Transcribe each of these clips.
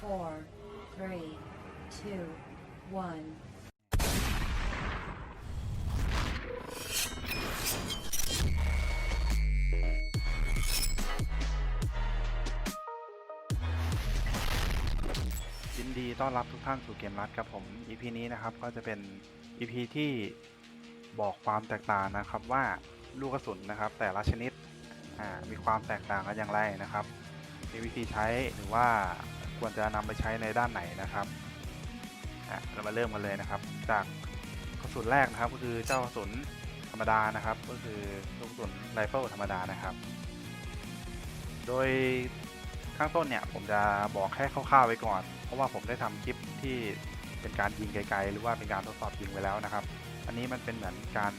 four, three, two, one. ยินดีต้อนรับทุกท่านสู่เกมรัดครับผม EP นี้นะครับก็จะเป็น EP ที่บอกความแตกต่างนะครับว่าลูกกระสุนนะครับ แต่ละชนิดมีความแตกต่างกันอย่างไรนะครับ มีวิธีใช้หรือว่า ควรจะนำไปใช้ในด้านไหนนะครับเรามาเริ่มกันเลยนะครับ จากกระสุนแรกนะครับก็คือเจ้ากระสุนธรรมดานะครับ ก็คือลูกกระสุนไรเฟิลธรรมดานะครับ โดยข้างต้นเนี่ยผมจะบอกแค่คร่าวๆไว้ก่อน เพราะว่าผมได้ทำคลิปที่เป็นการยิงไกลๆ หรือว่าเป็นการทดสอบยิงไปแล้วนะครับ อันนี้มันเป็นเหมือนการ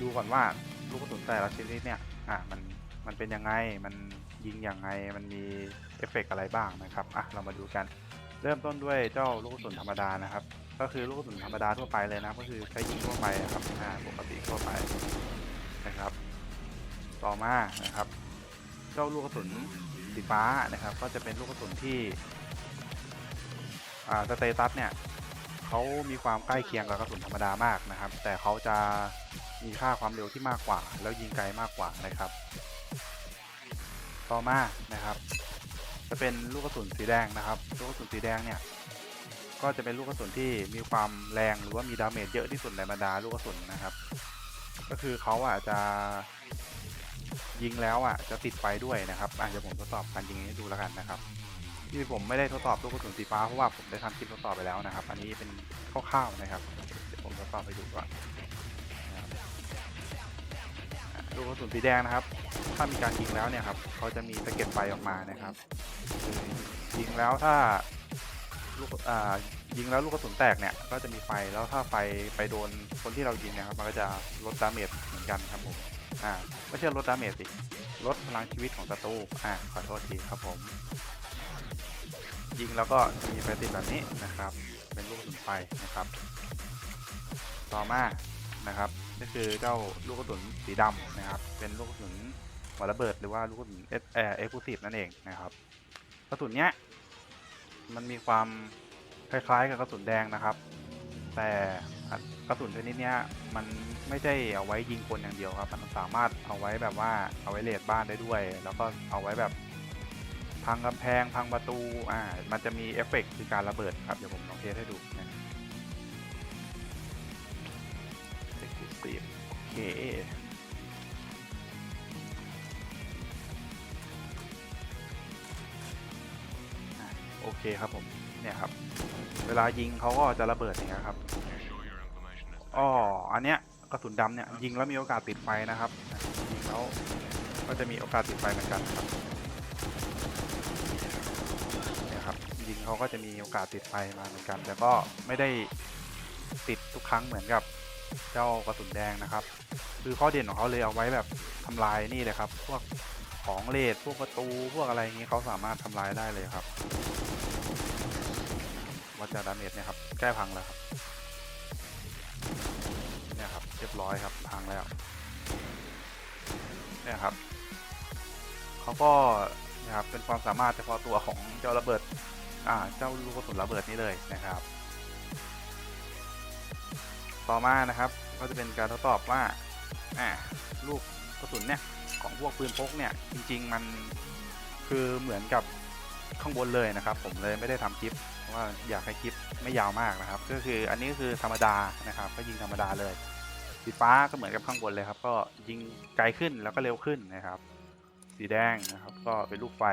ดูก่อนว่าลูกกระสุนแต่ละชนิดเนี่ยอะมันมันเป็นยังไงมัน ยิงยังไงมันมีเอฟเฟกต์อะไรบ้างนะครับอะเรามาดูกัน เริ่มต้นด้วยเจ้าลูกกระสุนธรรมดานะครับ ก็คือลูกกระสุนธรรมดาทั่วไปเลยนะก็คือใช้ยิงทั่วไปนะครับอ่าปกติทั่วไปนะครับ ต่อมานะครับ เจ้าลูกกระสุนสีฟ้านะครับ ก็จะเป็นลูกกระสุนที่อ่าสเตตัสเนี่ยเขามีความใกล้เคียงกับกระสุนธรรมดามากนะครับ แต่เขาจะมีค่าความเร็วที่มากกว่า แล้วยิงไกลมากกว่านะครับ ต่อมานะครับ จะเป็นลูกกระสุนสีแดงนะครับ ลูกกระสุนสีแดงเนี่ยก็จะเป็นลูกกระสุนที่มีความแรงหรือว่ามีดาเมจเยอะที่สุดในบรรดาลูกกระสุนนะครับ ก็คือเขาอะจะยิงแล้วอะจะติดไฟด้วยนะครับอะเดี๋ยวผมทดสอบการยิงให้ดูแล้วกันนะครับ ที่ผมไม่ได้ทดสอบลูกกระสุนสีฟ้าเพราะว่าผมได้ทำคลิปทดสอบไปแล้วนะครับ อันนี้เป็นคร่าวๆนะครับเดี๋ยวผมทดสอบให้ดูก่อน ลูกกระสุนสีแดงนะครับ ถ้ามีการยิงแล้วเนี่ยครับเขาจะมีสะเก็ดไฟออกมานะครับยิงแล้วถ้าลูกอ่ายิงแล้วลูกกระสุนแตกเนี่ยก็จะมีไฟแล้วถ้าไฟไปโดนคนที่เรายิงนะครับ มันก็จะลดดาเมจเหมือนกันครับผมอ่าไม่ใช่ลดดาเมจสิลดพลังชีวิตของศัตรูอ่าขอโทษทีครับผม ยิงแล้วก็มีไฟติดแบบนี้นะครับ เป็นลูกกระสุนไฟนะครับ ต่อมานะครับ ก็คือเจ้าลูกกระสุนสีดำนะครับ เป็นลูกกระสุนหัวระเบิดหรือว่าลูกกระสุนเอสเอเอ็กซ์คลูซีฟนั่นเองนะครับกระสุนเนี้ยมันมีความคล้ายๆกับกระสุนแดงนะครับ แต่กระสุนชนิดเนี้ยมันไม่ใช่เอาไว้ยิงคนอย่างเดียวครับ มันสามารถเอาไว้แบบว่าเอาไว้เลดบ้านได้ด้วย แล้วก็เอาไว้แบบพังกำแพงพังประตูอ่ามันจะมีเอฟเฟกต์คือการระเบิดครับเดี๋ยวผมลองเทสให้ดูนะ โอเคโอเคครับผม เนี่ยครับ เวลายิงเขาก็จะระเบิดอย่างเงี้ยครับอ๋ออันเนี้ยกระสุนดำเนี่ยยิงแล้วมีโอกาสติดไฟนะครับยิงแล้วก็จะมีโอกาสติดไฟเหมือนกันครับเนี่ยครับยิงเขาก็จะมีโอกาสติดไฟมาเหมือนกัน แต่ก็ไม่ได้ติดทุกครั้งเหมือนกับเจ้ากระสุนแดงนะครับ คือข้อเด่นของเขาเลยเอาไว้แบบทำลายนี่เลยครับ พวกของเลดพวกประตูพวกอะไรอย่างนี้เขาสามารถทำลายได้เลยครับวัดจากดาเมจเนี่ยครับใกล้พังแล้วครับเนี่ยครับเรียบร้อยครับพังแล้วเนี่ยครับเขาก็นะครับเป็นความสามารถเฉพาะตัวของเจ้าระเบิดอ่าเจ้าลูกกระสุนระเบิดนี้เลยนะครับ ต่อมานะครับก็จะเป็นการทดสอบว่า อ่าลูกกระสุนเนี่ยของพวกปืนพกเนี่ยจริง ๆ มันคือเหมือนกับข้างบนเลยนะครับ ผมเลยไม่ได้ทำคลิปเพราะว่าอยากให้คลิปไม่ยาวมากนะครับ ก็คืออันนี้ก็คือธรรมดานะครับ ก็ยิงธรรมดาเลยสีฟ้าก็เหมือนกับข้างบนเลยครับ ก็ยิงไกลขึ้นแล้วก็เร็วขึ้นนะครับ สีแดงนะครับ ก็เป็นลูกไฟ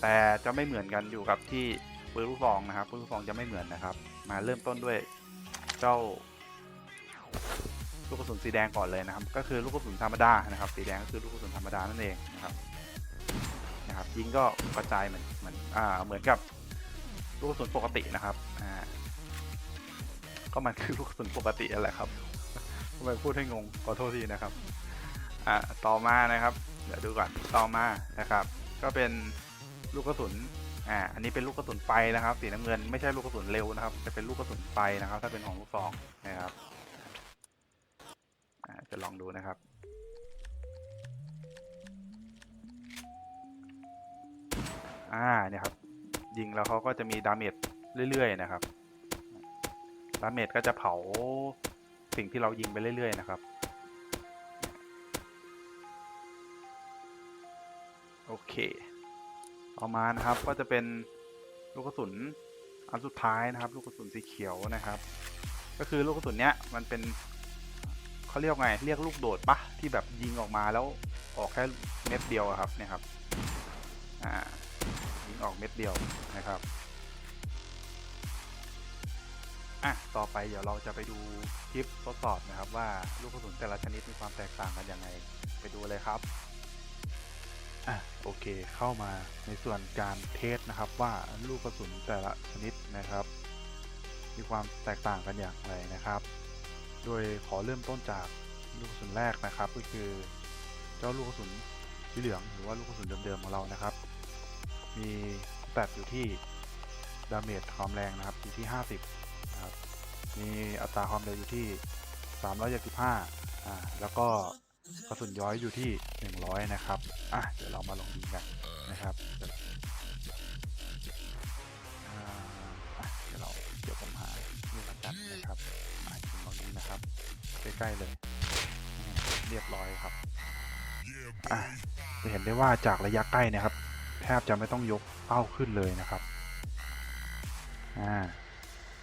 แต่จะไม่เหมือนกันอยู่กับที่ปืนลูกซองนะครับปืนลูกซองจะไม่เหมือนนะครับ มาเริ่มต้นด้วยเจ้า ลูกกระสุนสีแดงก่อนเลยนะครับ ก็คือลูกกระสุนธรรมดานะครับ สีแดงก็คือลูกกระสุนธรรมดานั่นเองนะครับนะครับ ยิงก็กระจายเหมือนเหมือนอ่าเหมือนกับลูกกระสุนปกตินะครับอ่าก็มันคือลูกกระสุนปกติแหละครับทำไมพูดให้งงขอโทษทีนะครับอ่าต่อมานะครับ เดี๋ยวดูก่อนต่อมานะครับ ก็เป็นลูกกระสุนอ่าอันนี้เป็นลูกกระสุนไฟนะครับ สีน้ำเงินไม่ใช่ลูกกระสุนเร็วนะครับ จะเป็นลูกกระสุนไฟนะครับ ถ้าเป็นของลูกซองนะครับ จะลองดูนะครับ อ่าเนี่ยครับ ยิงแล้วเขาก็จะมีดาเมจเรื่อยๆนะครับดาเมจก็จะเผาสิ่งที่เรายิงไปเรื่อยๆนะครับ โอเคต่อมานะครับก็จะเป็นลูกกระสุนอันสุดท้ายนะครับ ลูกกระสุนสีเขียวนะครับ ก็คือลูกกระสุนเนี้ยมันเป็น เขาเรียกไงเรียกลูกโดดปะที่แบบยิงออกมาแล้วออกแค่เม็ดเดียวครับเนี่ยครับอ่ายิงออกเม็ดเดียวนะครับอะต่อไปเดี๋ยวเราจะไปดูคลิปทดสอบนะครับ ว่าลูกกระสุนแต่ละชนิดมีความแตกต่างกันยังไงไปดูเลยครับอะโอเคเข้ามาในส่วนการเทสนะครับว่าลูกกระสุนแต่ละชนิดนะครับ มีความแตกต่างกันอย่างไรนะครับ โดยขอเริ่มต้นจากลูกกระสุนแรกนะครับ ก็คือเจ้าลูกกระสุนสีเหลืองหรือว่าลูกกระสุนเดิมๆของเรานะครับ มีแตทอยู่ที่ดาเมจความแรงนะครับอยู่ที่ 50นะครับมีอัตราความเร็วอยู่ที่ 375อ่าแล้วก็กระสุนย้อยอยู่ที่ 100 นะครับ อะ เดี๋ยวเรามาลองยิงกันนะครับ ใกล้ ๆ เลย เรียบร้อยครับจะเห็นได้ว่าจากระยะใกล้นะครับ แทบจะไม่ต้องยกเป้าขึ้นเลยนะครับ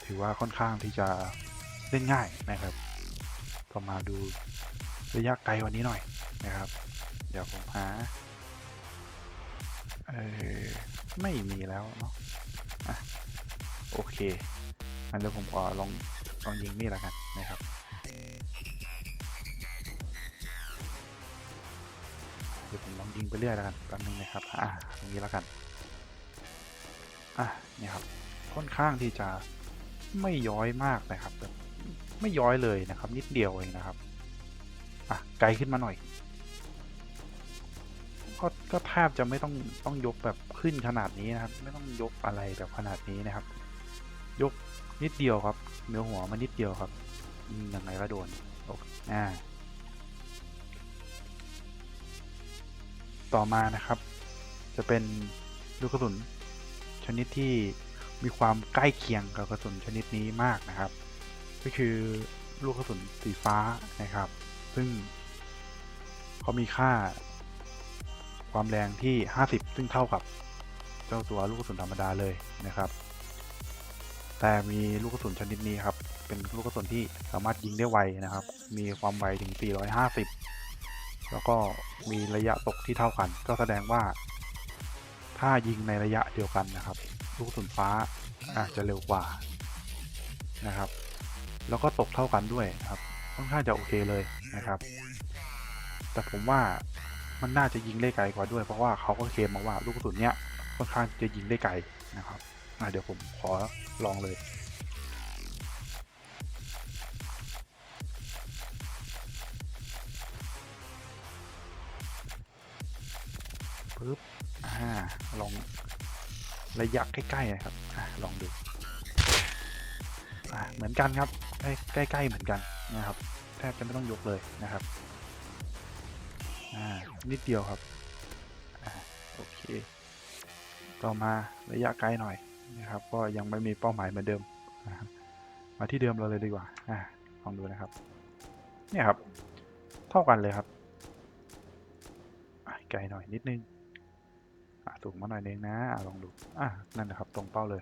ถือว่าค่อนข้างที่จะเล่นง่ายนะครับต่อมาดูระยะไกลกว่านี้หน่อยนะครับ เดี๋ยวผมหาเออไม่มีแล้วเนาะอะโอเคอันเดี๋ยวผมขอลองลองยิงนี่ล้วกันนะครับ ยิงไปเรื่อยแล้วกันแป๊บนึงนะครับ อะตรงนี้แล้วกัน อะเนี่ยครับ ค่อนข้างที่จะไม่ย้อยมากนะครับแบบไม่ย้อยเลยนะครับ นิดเดียวเองนะครับ อะไกลขึ้นมาหน่อย ก็ก็แทบจะไม่ต้องต้องยกแบบขึ้นขนาดนี้นะครับ ไม่ต้องยกอะไรแบบขนาดนี้นะครับ ยกนิดเดียวครับ เนื้อหัวมันนิดเดียวครับยังไงก็โดนโอเคอ่า ต่อมานะครับ จะเป็นลูกกระสุนชนิดที่มีความใกล้เคียงกับกระสุนชนิดนี้มากนะครับ ก็คือลูกกระสุนสีฟ้านะครับ ซึ่งเขามีค่า ความแรงที่ 50 ซึ่งเท่ากับเจ้าตัวลูกกระสุนธรรมดาเลยนะครับ แต่มีลูกกระสุนชนิดนี้ครับ เป็นลูกกระสุนที่สามารถยิงได้ไวนะครับ มีความไวถึง 450 แล้วก็มีระยะตกที่เท่ากัน ก็แสดงว่า ถ้ายิงในระยะเดียวกันนะครับ ลูกสุนฟ้าอาจจะเร็วกว่านะครับ แล้วก็ตกเท่ากันด้วยครับค่อนข้างจะโอเคเลยนะครับ แต่ผมว่ามันน่าจะยิงได้ไกลกว่าด้วย เพราะว่าเขาก็เคลมมาว่าลูกกระสุนเนี้ยค่อนข้างจะยิงได้ไกลนะครับเดี๋ยวผมขอลองเลย ปึ๊บอ่าลองระยะใกล้ๆนะครับอ่าลองดูอ่าเหมือนกันครับใกล้ใกล้ๆเหมือนกันนะครับแทบจะไม่ต้องยกเลยนะครับอ่านิดเดียวครับอ่าโอเค ต่อมาระยะไกลหน่อยนะครับ ก็ยังไม่มีเป้าหมายเหมือนเดิมนะครับมาที่เดิมเราเลยดีกว่าอ่าลองดูนะครับ เนี่ยครับ เท่ากันเลยครับไกลหน่อยนิดนึง สูงมาหน่อยนึงนะอะลองดูอะนั่นนะครับตรงเป้าเลย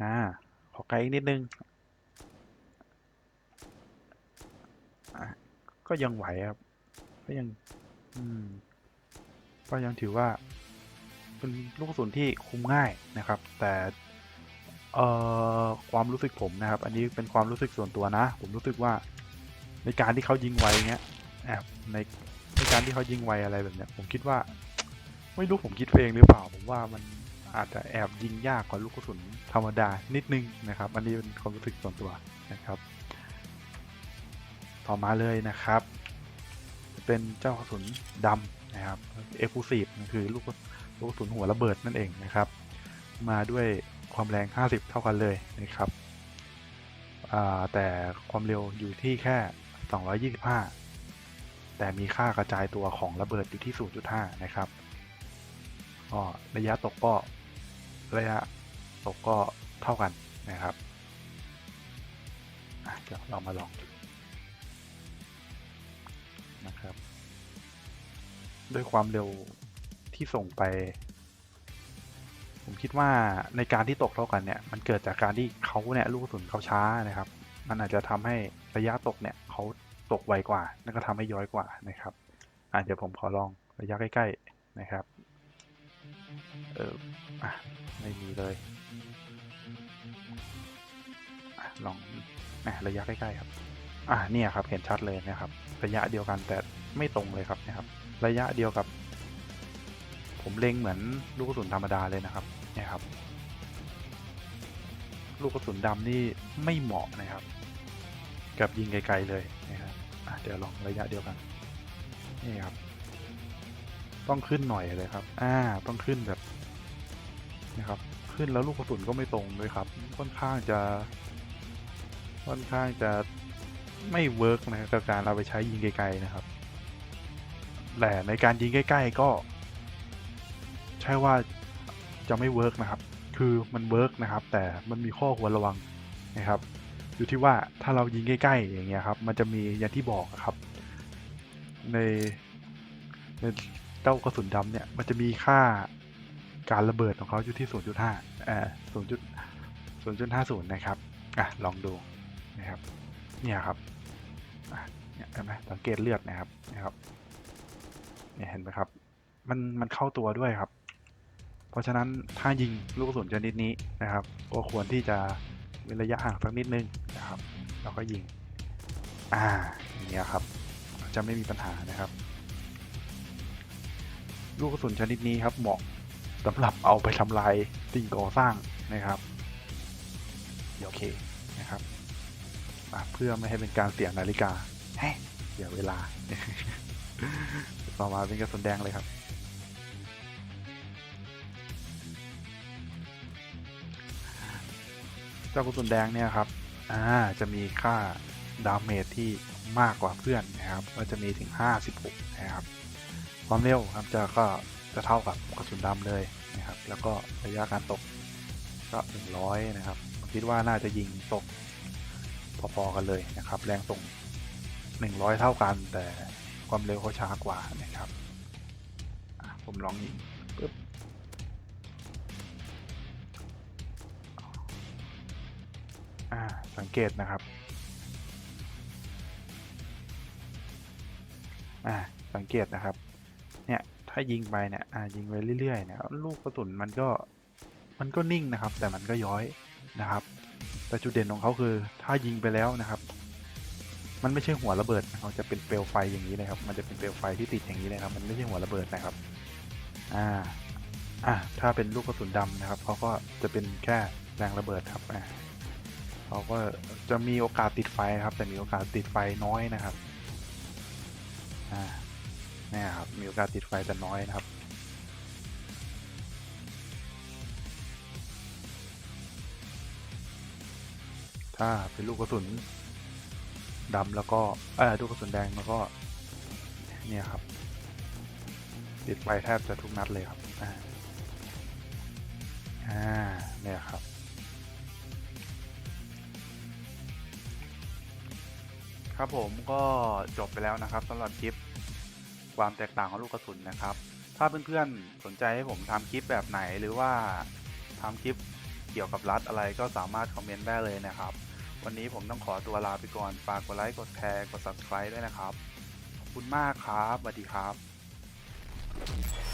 อ่าขอไกลอีกนิดนึงก็ยังไหวครับก็ยัง อืมก็ยังถือว่า เป็นลูกกระสุนที่คุมง่ายนะครับ แต่เอ่อความรู้สึกผมนะครับ อันนี้เป็นความรู้สึกส่วนตัวนะ ผมรู้สึกว่าในการที่เขายิงไวเงี้ยแอบใน การที่เขายิงไวอะไรแบบเนี้ย ผมคิดว่า ไม่รู้ผมคิดเองหรือเปล่า ผมว่ามันอาจจะแอบยิงยากกว่าลูกกระสุนธรรมดานิดนึงนะครับ อันนี้เป็นความรู้สึกส่วนตัวนะครับ ต่อมาเลยนะครับ เป็นเจ้ากระสุนดำนะครับเอ็กซ์คลูซีฟคือลูกลูกกระสุนหัวระเบิดนั่นเองนะครับ มาด้วยความแรง 50 เท่ากันเลยนะครับแต่ความเร็วอยู่ที่แค่ 225 แต่มีค่ากระจายตัวของระเบิดอยู่ที่ 0.5 นะครับก็ระยะตกก็ระยะตกก็เท่ากันนะครับเดี๋ยวเรามาลองดูนะครับ ด้วยความเร็วที่ส่งไป ผมคิดว่าในการที่ตกเท่ากันเนี่ย มันเกิดจากการที่เขาเนี่ยลูกกระสุนเขาช้านะครับ มันอาจจะทำให้ระยะตกเนี่ยเขา ตกไวกว่านั่นก็ทำให้ย้อยกว่านะครับ อะเดี๋ยวผมขอลองระยะใกล้ ๆ นะครับ เอออะไม่มีเลยอลองอะระยะใกล้ๆครับ อะเนี่ยครับเห็นชัดเลยนะครับ ระยะเดียวกันแต่ไม่ตรงเลยครับนะครับ ระยะเดียวกับ ผมเล็งเหมือนลูกกระสุนธรรมดาเลยนะครับเนี่ยครับ ลูกกระสุนดำนี่ไม่เหมาะนะครับ กับยิงไกลๆเลยนะครับเดี๋ยวลองระยะเดียวกันนี่ครับ ต้องขึ้นหน่อยเลยครับ อ่า ต้องขึ้นแบบนะครับ ขึ้นแล้วลูกกระสุนก็ไม่ตรงด้วยครับ ค่อนข้างจะ ค่อนข้างจะไม่เวิร์กนะกับการเอาไปใช้ยิงไกลๆนะครับแต่ในการยิงใกล้ๆก็ ใช่ว่าจะไม่เวิร์กนะครับ คือมันเวิร์กนะครับ แต่มันมีข้อควรระวังนะครับ อยู่ที่ว่าถ้าเรายิงใกล้ๆอย่างเงี้ยครับ มันจะมีอย่างที่บอกครับ ในในเจ้ากระสุนดำเนี่ย มันจะมีค่าการระเบิดของเขาอยู่ที่ 0.5อ่า0 0.50 นะครับ อะ ลองดูนะครับ เนี่ยครับอะเนี่ยเห็นไหมสังเกตเลือดนะครับ นะครับ เนี่ยเห็นไหมครับ มัน มันเข้าตัวด้วยครับ เพราะฉะนั้นถ้ายิงลูกกระสุนชนิดนี้นะครับ ก็ควรที่จะ ว้ระยะห่างสักนิดนึงนะครับแล้วก็ยิงอ่าอย่างเงี้ยครับจะไม่มีปัญหานะครับ ลูกกระสุนชนิดนี้ครับเหมาะสำหรับเอาไปทำลายสิ่งก่อสร้างนะครับโอเคนะครับเพื่อไม่ให้เป็นการเสียนาฬิกาแฮเสียเวลา ต่อมาเป็นกระสุนแดงเลยครับ เจ้ากระสุนแดงเนี่ยครับอ่าจะมีค่าดาเมจที่มากกว่าเพื่อนนะครับก็จะมีถึง 56 นะครับ ความเร็วครับจะก็จะเท่ากับกระสุนดำเลยนะครับ แล้วก็ระยะการตกก็ 100 นะครับคิดว่าน่าจะยิงตกพอๆกันเลยนะครับ แรงส่ง 100 เท่ากันแต่ความเร็วเขาช้ากว่านะครับ ผมลองยิง สังเกตนะครับอ่าสังเกตนะครับ เนี่ยถ้ายิงไปเนี่ยอ่ายิงไปเรื่อยๆเนี่ยลูกกระสุนมันก็มันก็นิ่งนะครับ แต่มันก็ย้อยนะครับ แต่จุดเด่นของเขาคือถ้ายิงไปแล้วนะครับ มันไม่ใช่หัวระเบิดเขาจะเป็นเปลวไฟอย่างนี้เลยครับ มันจะเป็นเปลวไฟที่ติดอย่างนี้เลยครับ มันไม่ใช่หัวระเบิดนะครับอ่าอ่าถ้าเป็นลูกกระสุนดำนะครับเขาก็จะเป็นแค่แรงระเบิดครับอ่า เขาก็จะมีโอกาสติดไฟครับ แต่มีโอกาสติดไฟน้อยนะครับอ่านี่ครับมีโอกาสติดไฟแต่น้อยนะครับถ้าเป็นลูกกระสุนดำแล้วก็เออลูกกระสุนแดงแล้วก็เนี่ยครับ ติดไฟแทบจะทุกนัดเลยครับอ่าเนี่ยครับ ครับผมก็จบไปแล้วนะครับสำหรับคลิปความแตกต่างของลูกกระสุนนะครับ ถ้าเพื่อนๆสนใจให้ผมทำคลิปแบบไหนหรือว่าทำคลิปเกี่ยวกับรัฐอะไรก็สามารถคอมเมนต์ได้เลยนะครับ วันนี้ผมต้องขอตัวลาไปก่อนฝากกดไลค์กดแชร์กด subscribe ด้วยนะครับขอบคุณมากครับสวัสดีครับ